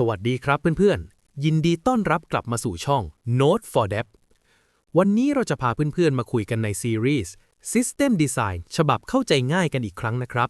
สวัสดีครับเพื่อนๆ ยินดีต้อนรับกลับมาสู่ช่อง Note for Dev วันนี้เราจะพาเพื่อนๆ มาคุยกันในซีรีส์ System Design ฉบับเข้าใจง่ายกันอีกครั้งนะครับ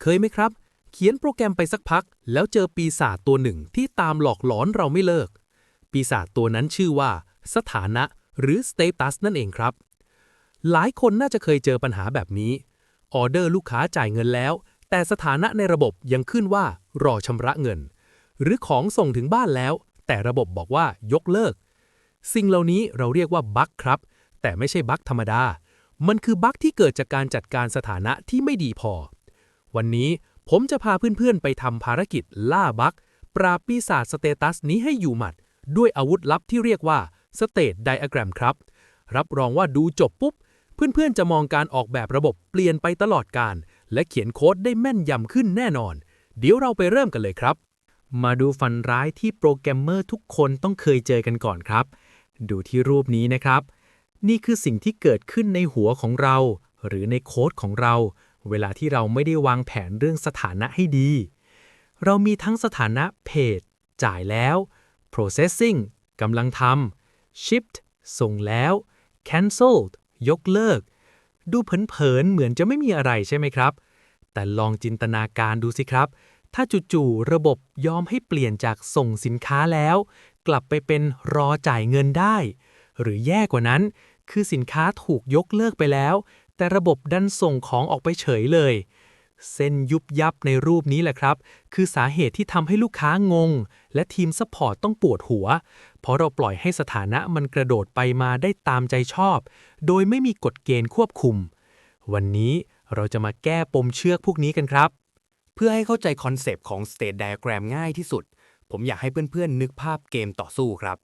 เคยไหมครับ เขียนโปรแกรมไปสักพัก แล้วเจอปีศาจตัวหนึ่งที่ตามหลอกหลอนเราไม่เลิก ปีศาจตัวนั้นชื่อว่า สถานะหรือ Status นั่นเองครับ หลายคนน่าจะเคยเจอปัญหาแบบนี้ ออเดอร์ลูกค้าจ่ายเงินแล้ว แต่สถานะในระบบยังขึ้นว่ารอชำระเงิน หรือของส่งถึงบ้านแล้ว แต่ระบบบอกว่ายกเลิก สิ่งเหล่านี้เราเรียกว่าบั๊กครับ แต่ไม่ใช่บั๊กธรรมดา มันคือบั๊กที่เกิดจากการจัดการสถานะที่ไม่ดีพอ วันนี้ผมจะพาเพื่อนๆ ไปทำภารกิจล่าบั๊กปราบปีศาจสเตตัสนี้ให้อยู่หมัด ด้วยอาวุธลับที่เรียกว่า State Diagram ครับ รับรองว่าดูจบปุ๊บ เพื่อนๆ จะมองการออกแบบระบบเปลี่ยนไปตลอดการ และเขียนโค้ดได้แม่นยำขึ้นแน่นอน เดี๋ยวเราไปเริ่มกันเลยครับ มาดูฝันร้ายที่โปรแกรมเมอร์ทุกคนต้องเคยเจอกันก่อนครับ ดูที่รูปนี้นะครับ นี่คือสิ่งที่เกิดขึ้นในหัวของเรา หรือในโค้ดของเรา เวลาที่เราไม่ได้วางแผนเรื่องสถานะให้ดี เรามีทั้งสถานะ Paid จ่ายแล้ว Processing กำลังทำ Shipped ส่งแล้ว Cancelled ยกเลิก ดูเผินๆเหมือนจะไม่มีอะไรใช่ไหมครับ แต่ลองจินตนาการดูสิครับ ถ้าจู่ๆระบบยอมให้เปลี่ยนจากส่งสินค้าแล้ว กลับไปเป็นรอจ่ายเงินได้ หรือแย่กว่านั้น คือสินค้าถูกยกเลิกไปแล้ว แต่ระบบดันส่งของออกไปเฉยเลย เส้นยุบยับในรูปนี้แหละครับ คือสาเหตุที่ทำให้ลูกค้างง และทีมซัพพอร์ตต้องปวดหัว เพราะเราปล่อยให้สถานะมันกระโดดไปมาได้ตามใจชอบ โดยไม่มีกฎเกณฑ์ควบคุม วันนี้เราจะมาแก้ปมเชือกพวกนี้กันครับ เพื่อให้เข้าใจคอนเซปต์ของ State Diagram ง่ายที่สุด ผมอยากให้เพื่อนๆ นึกภาพเกมต่อสู้ครับ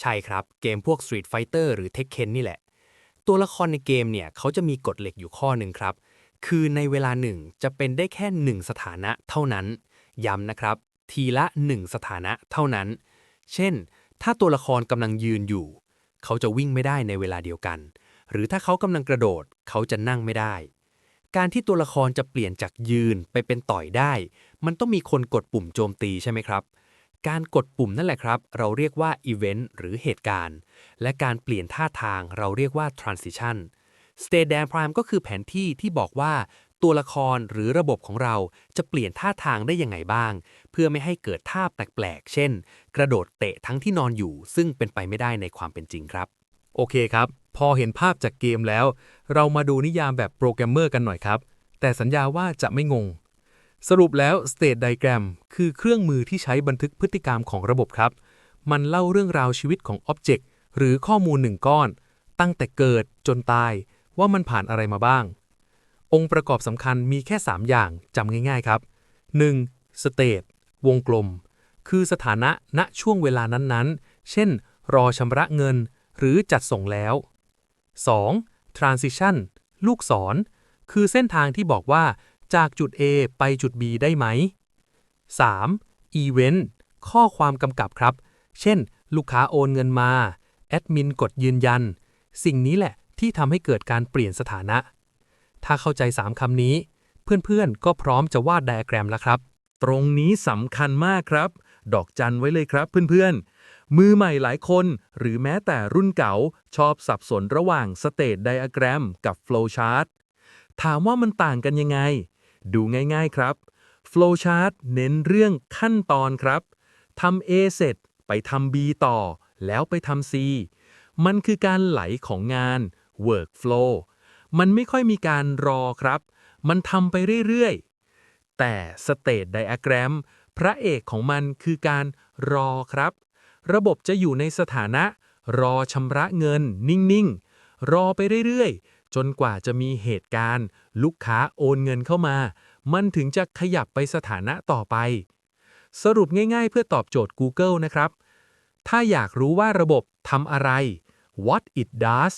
ใช่ครับ เกมพวก Street Fighter หรือ Tekken นี่แหละ ตัวละครในเกมเนี่ยเขาจะมีกฎเหล็กอยู่ข้อหนึ่งครับ คือในเวลาหนึ่งจะเป็นได้แค่หนึ่งสถานะเท่านั้น ย้ำนะครับ ทีละหนึ่งสถานะเท่านั้น เช่น ถ้าตัวละครกำลังยืนอยู่ เขาจะวิ่งไม่ได้ในเวลาเดียวกัน หรือถ้าเขากำลังกระโดด เขาจะนั่งไม่ได้ การที่ตัวละครจะเปลี่ยนจากยืนไปเป็นต่อยได้ มันต้องมีคนกดปุ่มโจมตีใช่ไหมครับ การกดปุ่มนั่นแหละครับ เราเรียกว่า Event หรือเหตุการณ์ และการเปลี่ยนท่าทางเราเรียกว่า Transition State Diagram ก็คือแผนที่ที่บอกว่าตัวละครหรือระบบของเราจะเปลี่ยนท่าทางได้ยังไงบ้าง เพื่อไม่ให้เกิดท่าแปลกๆ เช่น กระโดดเตะทั้งที่นอนอยู่ ซึ่งเป็นไปไม่ได้ในความเป็นจริงครับ โอเคครับ พอเห็นภาพจากเกมแล้ว เรามาดูนิยามแบบโปรแกรมเมอร์กันหน่อยครับ แต่สัญญาว่าจะไม่งง สรุปแล้ว State Diagram คือเครื่องมือที่ใช้บันทึกพฤติกรรมของระบบครับ มันเล่าเรื่องราวชีวิตของ Object หรือข้อมูลหนึ่งก้อน ตั้งแต่เกิดจนตายว่ามันผ่านอะไรมาบ้าง องค์ประกอบสำคัญมีแค่ 3 อย่างจำง่ายๆครับ 1. State วงกลม คือสถานะณช่วงเวลานั้นๆ เช่น รอชำระเงิน หรือจัดส่งแล้ว 2. Transition ลูกศร คือเส้นทางที่บอกว่า จากจุด A ไปจุด B ได้ไหม 3. Event ข้อความกำกับครับ เช่น ลูกค้าโอนเงินมา แอดมินกดยืนยัน สิ่งนี้แหละที่ทำให้เกิดการเปลี่ยนสถานะ ถ้าเข้าใจ 3 คำนี้ เพื่อนๆ ก็พร้อมจะวาดไดอะแกรมแล้วครับ ตรงนี้สำคัญมากครับ ดอกจันไว้เลยครับเพื่อนๆ มือใหม่หลายคน หรือแม้แต่รุ่นเก่า ชอบสับสนระหว่าง State Diagram กับ Flowchart ถามว่ามันต่างกันยังไง ดูง่ายๆครับ Flowchart เน้นเรื่องขั้นตอนครับทำ A เสร็จ ไปทำ B ต่อ แล้วไปทำ C มันคือการไหลของงาน workflow มันไม่ค่อยมีการรอครับ มันทำไปเรื่อยๆ แต่ State Diagram พระเอกของมันคือการรอครับ ระบบจะอยู่ในสถานะ รอชำระเงิน นิ่ง ๆ รอไปเรื่อย ๆ จนกว่าจะมีเหตุการณ์ ลูกค้าโอนเงินเข้ามา มันถึงจะขยับไปสถานะต่อไป สรุปง่ายๆ เพื่อตอบโจทย์ Google นะครับ ถ้าอยากรู้ว่าระบบทำอะไร what it does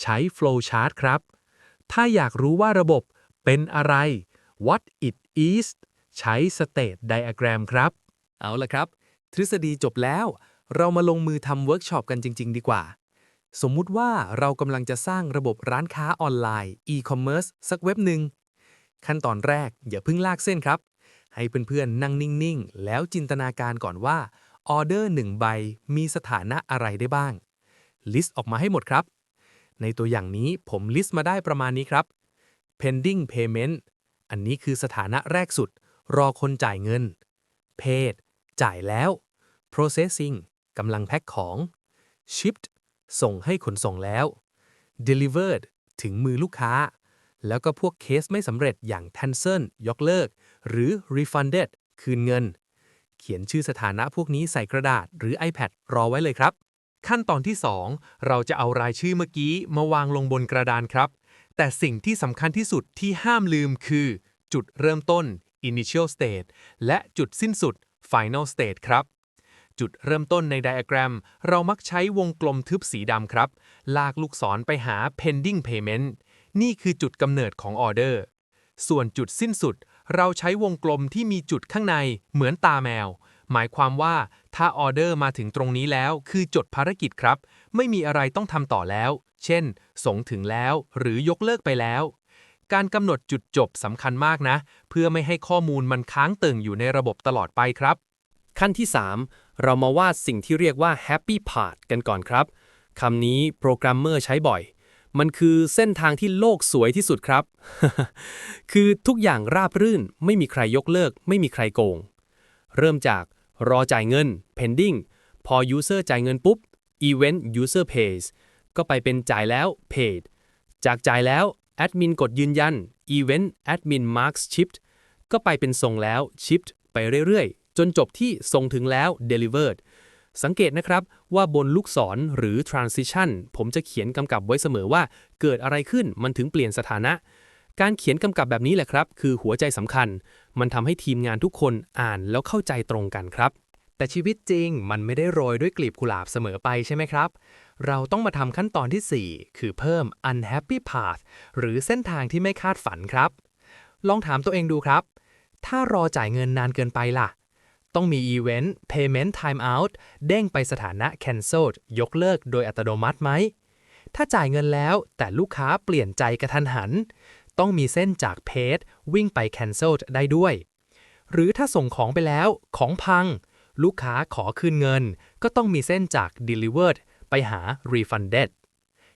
ใช้ flowchart ครับ ถ้าอยากรู้ว่าระบบเป็นอะไร what it is ใช้ state diagram ครับ เอาละครับ ทฤษฎีจบแล้ว เรามาลงมือทำเวิร์กช็อปกันจริง ๆ ดีกว่า สมมุติว่าเรากำลังจะสร้างระบบร้านค้าออนไลน์ e-commerce สักเว็บหนึ่งขั้นตอนแรกอย่าเพิ่งลากเส้นครับ ให้เพื่อนๆนั่งนิ่ง ๆ แล้วจินตนาการก่อนว่าออเดอร์หนึ่งใบมีสถานะอะไรได้บ้าง ลิสต์ออกมาให้หมดครับ ในตัวอย่างนี้ผมลิสต์มาได้ประมาณนี้ครับ pending payment อันนี้คือสถานะแรกสุด รอคนจ่ายเงิน paid จ่ายแล้ว processing กำลังแพ็คของ shipped ส่งให้ขนส่งแล้ว delivered ถึงมือลูกค้า แล้วก็พวกเคสไม่สำเร็จอย่าง cancel ยกเลิก หรือ refunded คืนเงิน เขียนชื่อสถานะพวกนี้ใส่กระดาษหรือ iPad รอไว้เลยครับ ขั้นตอนที่ 2 เราจะเอารายชื่อเมื่อกี้มาวางลงบนกระดานครับ แต่สิ่งที่สำคัญที่สุดที่ห้ามลืมคือ จุดเริ่มต้น initial state และจุดสิ้นสุด final state ครับ จุดเริ่มต้นในไดอะแกรม เรามักใช้วงกลมทึบสีดำครับ ลากลูกศรไปหา pending payment นี่คือจุดกำเนิดของออเดอร์ ส่วนจุดสิ้นสุด เราใช้วงกลมที่มีจุดข้างในเหมือนตาแมว หมายความว่าถ้าออเดอร์มาถึงตรงนี้แล้วคือจดภารกิจครับ ไม่มีอะไรต้องทำต่อแล้ว เช่น ส่งถึงแล้วหรือยกเลิกไปแล้ว การกำหนดจุดจบสำคัญมากนะ เพื่อไม่ให้ข้อมูลมันค้างเติ่งอยู่ในระบบตลอดไปครับ ขั้นที่ 3 เรามาวาดสิ่งที่เรียกว่า happy path กันก่อนครับคำนี้โปรแกรมเมอร์ใช้บ่อย มันคือเส้นทางที่โลกสวยที่สุดครับ คือทุกอย่างราบรื่น ไม่มีใครยกเลิก ไม่มีใครโกง เริ่มจากรอจ่ายเงิน pending พอ user จ่ายเงินปุ๊บ event user pays ก็ไปเป็นจ่ายแล้ว paid จากจ่ายแล้ว admin กดยืนยัน event admin marks shipped ก็ไปเป็นส่งแล้ว shipped ไปเรื่อยๆ จนจบที่ส่งถึงแล้ว delivered สังเกตนะครับว่าบนลูกศรหรือ transition ผมจะเขียนกำกับไว้เสมอว่า เกิดอะไรขึ้นมันถึงเปลี่ยนสถานะ การเขียนกำกับแบบนี้แหละครับ คือหัวใจสำคัญ มันทำให้ทีมงานทุกคนอ่านแล้วเข้าใจตรงกันครับ แต่ชีวิตจริงมันไม่ได้โรยด้วยกลีบกุหลาบเสมอไปใช่ไหมครับ เราต้องมาทำขั้นตอนที่ 4 คือเพิ่ม unhappy path หรือเส้นทางที่ไม่คาดฝันครับ ลองถามตัวเองดูครับ ถ้ารอจ่ายเงินนานเกินไปล่ะ ต้องมี event payment timeout เด้งไปสถานะ cancelled ยกเลิกโดยอัตโนมัติไหม ถ้าจ่ายเงินแล้วแต่ลูกค้าเปลี่ยนใจกระทันหัน ต้องมีเส้นจาก paid วิ่งไป cancelled ได้ด้วย หรือถ้าส่งของไปแล้วของพัง ลูกค้าขอคืนเงิน ก็ต้องมีเส้นจาก delivered ไปหา refunded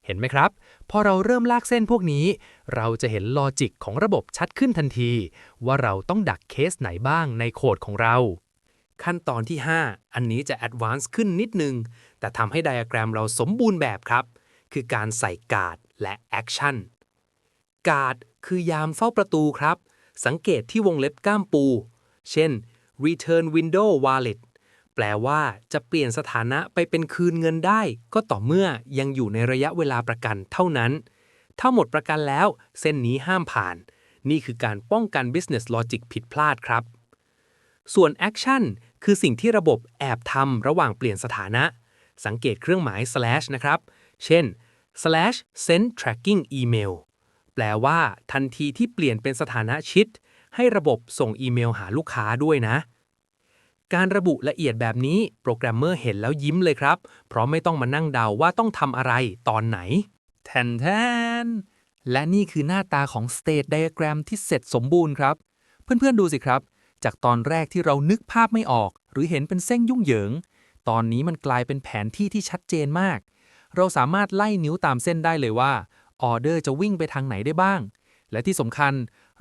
เห็นไหมครับ พอเราเริ่มลากเส้นพวกนี้ เราจะเห็นลอจิกของระบบชัดขึ้นทันที ว่าเราต้องดักเคสไหนบ้างในโคดของเรา ขั้นตอนที่ 5 อันนี้จะ advance ขึ้นนิดนึง แต่ทำให้ไดอะแกรมเราสมบูรณ์แบบครับ คือการใส่การ์ดและ action การ์ดคือยามเฝ้าประตูครับ สังเกตที่วงเล็บก้ามปู เช่น return window wallet แปลว่าจะเปลี่ยนสถานะไปเป็นคืนเงินได้ ก็ต่อเมื่อยังอยู่ในระยะเวลาประกันเท่านั้น ถ้าหมดประกันแล้ว เส้นนี้ห้ามผ่าน นี่คือการป้องกัน business logic ผิดพลาดครับ ส่วน action คือสิ่งที่ระบบแอบทำระหว่างเปลี่ยนสถานะ สังเกตเครื่องหมาย slash นะครับ เช่น slash send tracking email แปลว่าทันทีที่เปลี่ยนเป็นสถานะชิด ให้ระบบส่งอีเมลหาลูกค้าด้วยนะ การระบุละเอียดแบบนี้โปรแกรมเมอร์เห็นแล้วยิ้มเลยครับ เพราะไม่ต้องมานั่งเดาว่าต้องทำอะไรตอนไหน แทนแทนและนี่คือหน้าตาของ State Diagram ที่เสร็จสมบูรณ์ครับ เพื่อนๆดูสิครับ จากตอนแรกที่เรานึกภาพไม่ออก หรือเห็นเป็นเส้นยุ่งเหยิง ตอนนี้มันกลายเป็นแผนที่ที่ชัดเจนมาก เราสามารถไล่นิ้วตามเส้นได้เลยว่าออเดอร์จะวิ่งไปทางไหนได้บ้าง และที่สำคัญ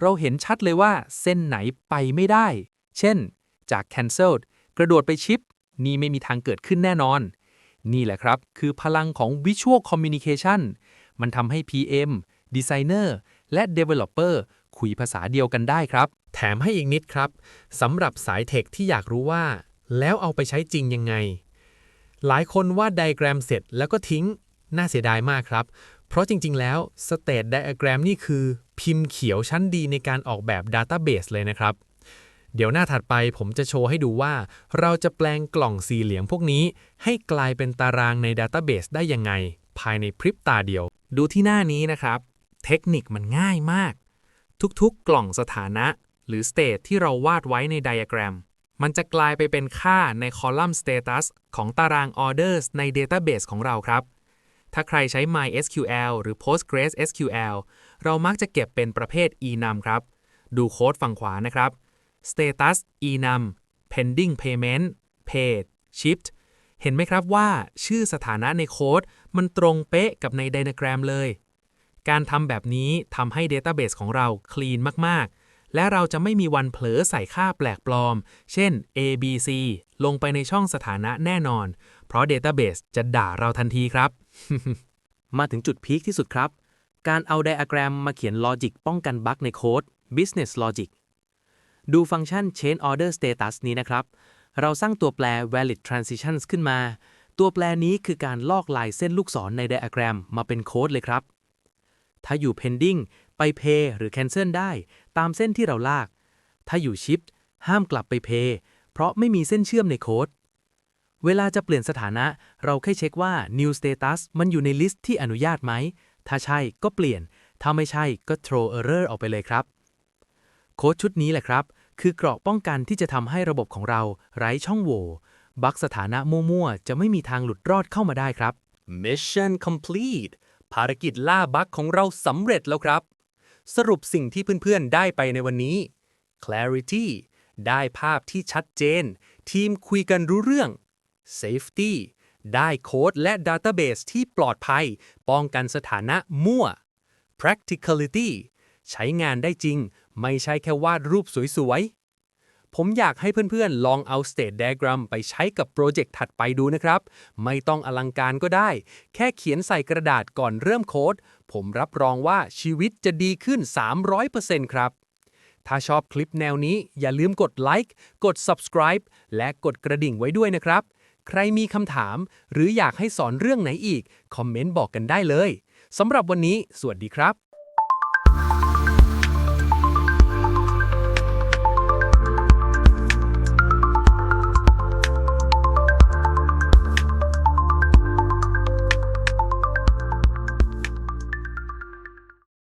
เราเห็นชัดเลยว่าเส้นไหนไปไม่ได้ เช่น จาก cancelled กระโดดไปชิป นี่ไม่มีทางเกิดขึ้นแน่นอน นี่แหละครับ คือพลังของ Visual Communication มันทำให้ PM Designer และ Developer คุยภาษาเดียวกันได้ครับ แถมให้อีกนิดครับสำหรับสายเทคที่อยากรู้ว่า แล้วเอาไปใช้จริงยังไง หลายคนวาดไดอะแกรมเสร็จแล้วก็ทิ้ง น่าเสียดายมากครับ เพราะจริง ๆ แล้ว State Diagram นี่คือ พิมพ์เขียวชั้นดีในการออกแบบ Database เลยนะครับ เดี๋ยวหน้าถัดไปผมจะโชว์ให้ดูว่า เราจะแปลงกล่องสี่เหลี่ยมพวกนี้ ให้กลายเป็นตารางใน Database ได้ยังไง ภายในพริบตาเดียว ดูที่หน้านี้นะครับ เทคนิคมันง่ายมาก ทุกๆ กล่องสถานะ หรือ state ที่เราวาดไว้ในไดอะแกรม มันจะกลายไปเป็นค่าในคอลัมน์ status ของตาราง orders ใน database ของเราครับ ถ้าใครใช้ MySQL หรือ PostgreSQL เรามักจะเก็บเป็นประเภท enum ครับ ดูโค้ดฝั่งขวานะครับ status enum pending payment paid shipped เห็นไหมครับว่าชื่อสถานะในโค้ดมันตรงเป๊ะกับในไดนาแกรมเลย การทำแบบนี้ทำให้ Database ของเราคลีนมาก ๆ และเราจะไม่มีวันเผลอใส่ค่าแปลกปลอม เช่น A B C ลงไปในช่องสถานะแน่นอน เพราะ Database จะด่าเราทันทีครับ มาถึงจุดพีคที่สุดครับ การเอาไดอะแกรมมาเขียนลอจิกป้องกันบั๊กในโค้ด business logic ดูฟังก์ชัน change order status นี้นะครับ เราสร้างตัวแปร valid transitions ขึ้นมา ตัวแปรนี้คือการลอกลายเส้นลูกศรในไดอะแกรมมาเป็นโค้ดเลยครับ ถ้าอยู่ pending ไป pay หรือ cancel ได้ ตามเส้นที่เราลาก ถ้าอยู่ shift ห้ามกลับไป pay เพราะไม่มีเส้นเชื่อมในโค้ด เวลาจะเปลี่ยนสถานะ เราแค่เช็คว่า new status มันอยู่ในลิสต์ที่อนุญาตไหม ถ้าใช่ก็เปลี่ยน ถ้าไม่ใช่ก็ throw error ออกไปเลยครับ โค้ดชุดนี้แหละครับ คือเกราะป้องกันที่จะทำให้ระบบของเราไร้ช่องโหว่ บั๊กสถานะมั่วๆ จะไม่มีทางหลุดรอดเข้ามาได้ครับ Mission complete ภารกิจล่าบั๊กของเราสำเร็จแล้วครับ สรุปสิ่งที่เพื่อนๆ ได้ไปในวันนี้ Clarity ได้ภาพที่ชัดเจน ทีมคุยกันรู้เรื่อง Safety ได้โค้ดและ Database ที่ปลอดภัย ป้องกันสถานะมั่ว Practicality ใช้งานได้จริง ไม่ใช่แค่วาดรูปสวยๆ ผมอยากให้เพื่อนๆ ลองเอา State Diagram ไปใช้กับโปรเจกต์ถัดไปดูนะครับ ไม่ต้องอลังการก็ได้ แค่เขียนใส่กระดาษก่อนเริ่มโค้ด ผมรับรองว่าชีวิตจะดีขึ้น 300%ครับ ถ้าชอบคลิปแนวนี้อย่าลืมกดไลค์กด subscribe และกดกระดิ่งไว้ด้วยนะครับ ใครมีคำถาม หรืออยากให้สอนเรื่องไหนอีก คอมเมนต์บอกกันได้เลยสำหรับวันนี้ สวัสดีครับ